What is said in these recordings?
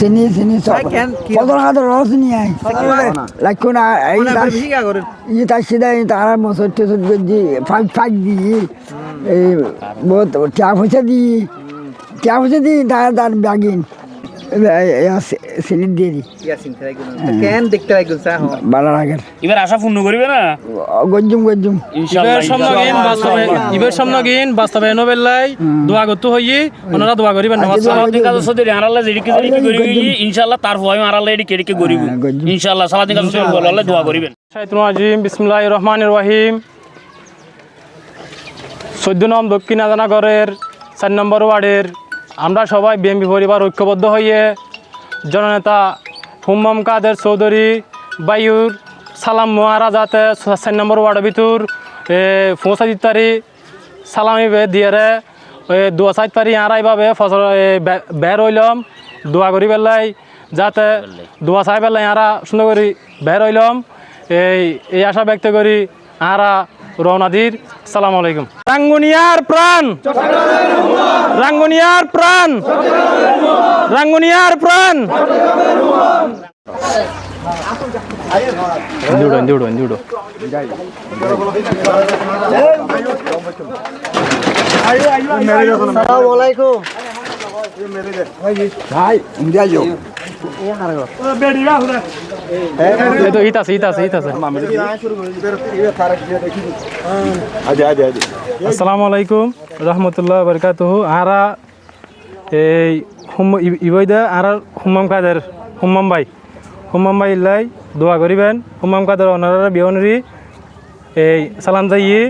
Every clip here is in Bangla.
চিনি চিনি কত টাকা রস নিয়ে লাগতো এই মানে ই তার সিধা তারা মশর টসর দি ফাঁক ফাঁক দিই এই বহুত চা পয়সা দি। চা পয়সা দি তার তার ব্যাগিন সিলিপ দিয়ে দিই ইয়াসিন খেলাই গুলো তো কেন দেখতে লাগল চা হন এবার আশা পূর্ণ করিবে না? গজ্জুম গজ্জুম। ইনশাআল্লাহ ইবের বাস্তবে ইবের সম্নগিন বাস্তবে নবেল্লাই দোয়া করতে হইয়ে ওনারা দোয়া করিবেন নামাজ আজকে কাজ সদরি আরাল্লাহ যেদিকে যেদিকে করিবে ইনশাআল্লাহ তার ভয় আরাল্লাহ এদিকে এদিকে করিব। হ্যাঁ, গজ্জুম। ইনশাআল্লাহ সালাদিন কাজ সদরি আল্লাহ দোয়া করিবেন। শাহিদুল আজিম বিসমুল্লাহ রহমান রহিম। চোদ্দ নম দক্ষিণ আদানাগরের চার নম্বর ওয়ার্ডের আমরা সবাই বিএনপি পরিবার ঐক্যবদ্ধ হয়ে জননেতা হুম্মম কাদের চৌধুরী, বায়ুর সালাম মহারা যাতে চার নম্বর ওয়ার্ডের ভিতর পৌঁছা দিতে সালামি বে দিয়ে দোয়া চাইতে পারি আর এইভাবে ফসল বের হইলাম, দোয়া করি পেলাই যাতে দোয়া চাই পেলাই আরা সুন্দর করি বের হইলাম, এই এই আশা ব্যক্ত করি আরা রওনাদির সালাম আলাইকুম। রাঙ্গুনিয়ার প্রাণ। রাঙ্গুনিয়ার প্রাণ। রাঙ্গুনিয়ার প্রাণ। দুটো দুটো দুটো ভাই ইন্ডিয়া যাও এই তো হিত আছে হিত আছে হিত আছে আসসালামু আলাইকুম রহমতুল্লাহ বরকাতুহু আরা এই হুম ইবৈদা আর হুম্মাম কাদের হুম্মাম ভাই হুম্মাম ভাই ইল্লাই দোয়া করিবেন হুম্মাম কাদের অনারা বিয়নরি এই সালাম যাইয়ে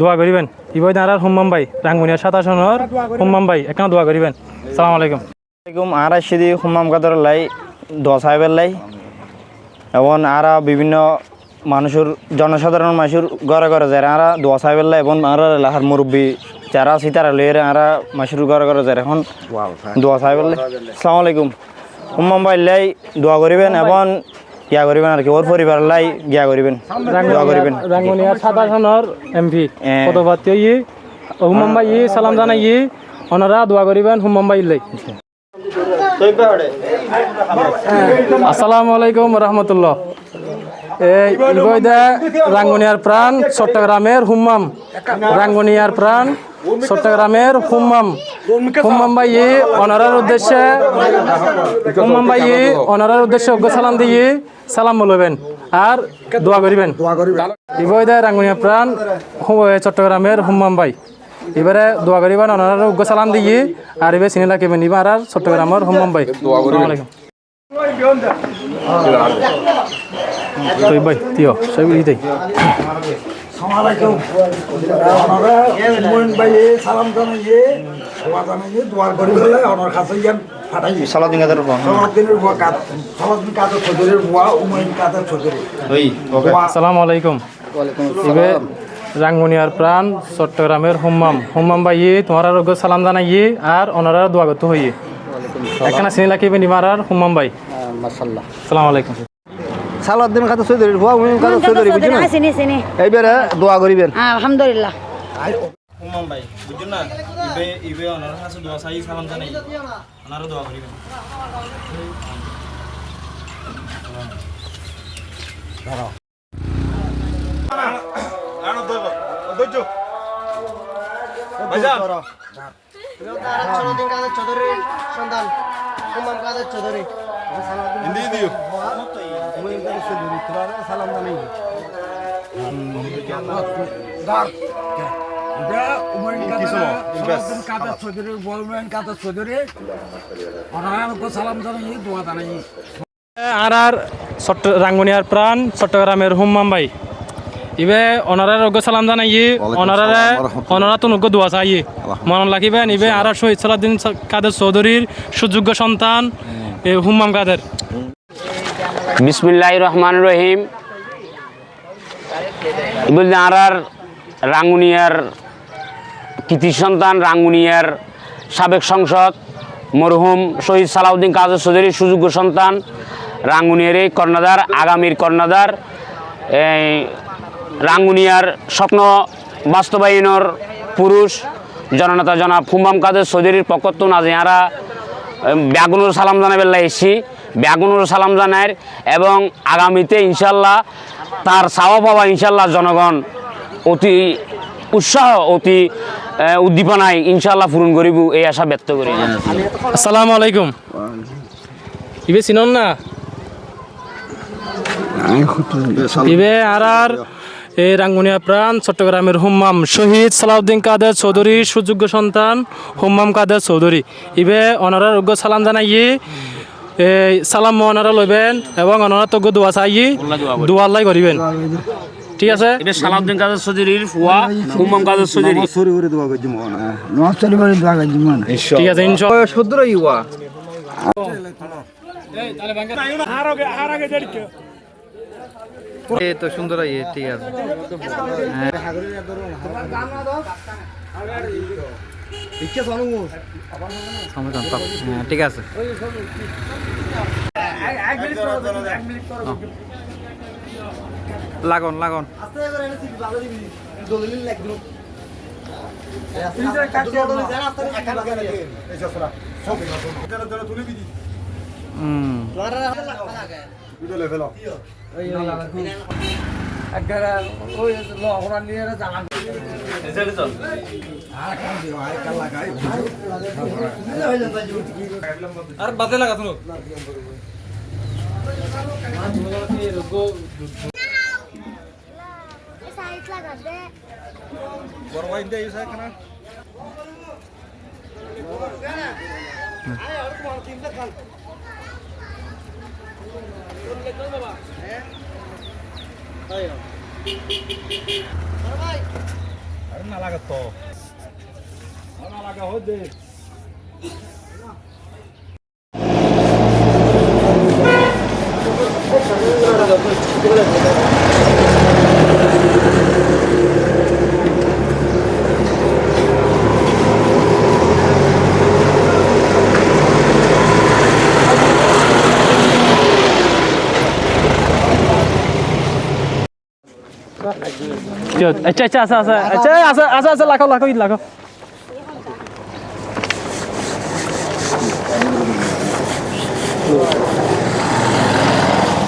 দোয়া করিবেন ইবৈদা আর হুম্মাম ভাই রাঙ্গুনিয়া সাতাশনের হুম্মাম ভাই এখানে দোয়া করিবেন সালাম আলাইকুম আলাইকুম আর সিদি হুমাম কাদর লাই দোয়া সাহেবের লাই। এবং আরা বিভিন্ন মানুষের জনসাধারণ মানুষের ঘরে ঘরে যায়। আরা দোয়া সাহেবের লাই এবং আর লাহার মুরব্বী যারা আছে তারা লইয়ে আরা মানুষের ঘরে ঘরে যায়। এখন দোয়া সাহেবের লাই। আসসালামু আলাইকুম। হুমাম ভাই লাই দোয়া করিবেন এবং ইয়া করিবেন আর কি ওর পরিবার লাই গিয়া করিবেন। দোয়া করিবেন। রাঙ্গুনিয়ার সাতাশনের এমপি। পদপ্রার্থী হুম্মাম ভাই সালাম জানাইয়ে ওনারা দোয়া করিবেন হুম্মাম ভাই ইল্লাই আসসালামু আলাইকুম রহমতুল্লাহ। এই ইবৈদা রাঙ্গুনিয়ার প্রাণ চট্টগ্রামের হুম্মাম। রাঙ্গুনিয়ার প্রাণ চট্টগ্রামের হুম্মাম। হুম্মাম ভাই অনারার উদ্দেশ্যে হুম্মাম ভাই অনারার উদ্দেশ্যে অজ্ঞ সালাম দিয়ে সালাম বলবেন আর দোয়া করিবেন। ইবৈদা রাঙ্গুনিয়া প্রাণ চট্টগ্রামের হুম্মাম ভাই। এবারে দোয়া করিবেন ওনারা উগ্র সালাম দিয়ে আর এবার চিনি রাখিবেন এবার আর চট্টগ্রামের হুম্মাম ভাই আসসালামু আলাইকুম। তুই ভাই তিও সব ইতাই সালাদিন কাদের আলাইকুম। রাঙ্গুনিয়ার প্রাণ চট্টগ্রামের হুম্মাম। হুম্মাম ভাই তোমার আরোগ্য সালাম জানাইয়ে আর ওনারা দোয়া করতে হইয়ে। এখানে চিনি রাখিবেন এবার আর হুম্মাম ভাই। আসসালামু আলাইকুম সালাউদ্দিন খাতা চৌধুরী ভুয়া উনি খাতা চৌধুরী বুঝছেন এইবারে দোয়া করিবেন। আলহামদুলিল্লাহ। হুমাম ভাই বুঝছেন না? ইবে ইবে ওনার কাছে দোয়া চাই সালাম জানাই। ওনারও দোয়া করিবেন। কাদের কাদের চৌধুরী সালাম দোয়া আর আর রাঙ্গুনিয়ার প্রাণ চট্টগ্রামের হুম্মাম ভাই। ইবে অনারার অজ্ঞ সালাম জানাইয়ে অনারারে অনারা তো নজ্ঞ দোয়া চাই মন রাখিবেন ইবে আর শহীদ সালাদ্দিন কাদের চৌধুরীর সুযোগ্য সন্তান হুম্মাম কাদের। বিসমিল্লাহ রহমান রহিম। বলতে আর রাঙ্গুনিয়ার কৃতি সন্তান রাঙ্গুনিয়ার সাবেক সংসদ মরহুম শহীদ সালাউদ্দিন কাজর চৌধুরীর সুযোগ্য সন্তান রাঙ্গুনিয়ার এই কর্ণাধার আগামীর কর্ণাধার এই রাঙ্গুনিয়ার স্বপ্ন বাস্তবায়নের পুরুষ জননেতা জনাব হুমাম কাদের চৌধুরীর পক্ষত্ব নাজিয়ারা ব্যাগুনুর সালাম জানাবেন এসেছি ব্যাগুনুর সালাম জানার এবং আগামীতে ইনশাল্লাহ তার চাওয়া পাওয়া ইনশাল্লাহ জনগণ অতি উৎসাহ অতি উদ্দীপনায় ইনশাল্লাহ পূরণ করিব এই আশা ব্যক্ত করি। আসসালামু আলাইকুম। ইবে চিনন না? ইবে আর আর এই রাঙ্গুনিয়া প্রাণ চট্টগ্রামের হুম্মাম শহীদ সালাউদ্দিন কাদের চৌধুরী সুযোগ্য সন্তান হুম্মাম কাদের চৌধুরী। ইবে অনারার যোগ্য সালাম জানাইয়ে এই সালাম অনারা লইবেন এবং অনারা তজ্ঞ দোয়া চাইয়ে দোয়াল্লাই করিবেন। ঠিক আছে? এটা সালাউদ্দিন কাদের চৌধুরীর ফুয়া হুম্মাম কাদের চৌধুরী। সরি করে দেওয়া করছি মনে হয় নচলি দোয়া করছি মনে ঠিক আছে ইনশাল্লাহ। বয়স সদ্র ইউয়া। এই তো সুন্দর ইয়ে ঠিক আছে। হ্যাঁ, ঠিক আছে। লাগুন লাগুন। হুম। দুটো লেভেল আর বাজে লাগা শুনো। বড় দে ইউস খানা আরে আরে না লাগা তো না লাগা হো দে Thank you. আচ্ছা আচ্ছা আচ্ছা আচ্ছা আচ্ছা আচ্ছা আচ্ছা আচ্ছা লাখো লাখো লাখো।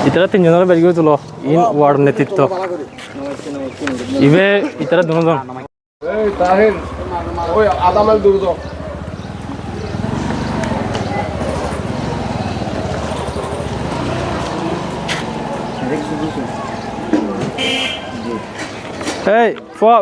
ইতারা তিনজনের বের করে তুলো, ইন ওয়ার্ড নেতৃত্ব। ইবে ইতারা দুজন Hey, fuck.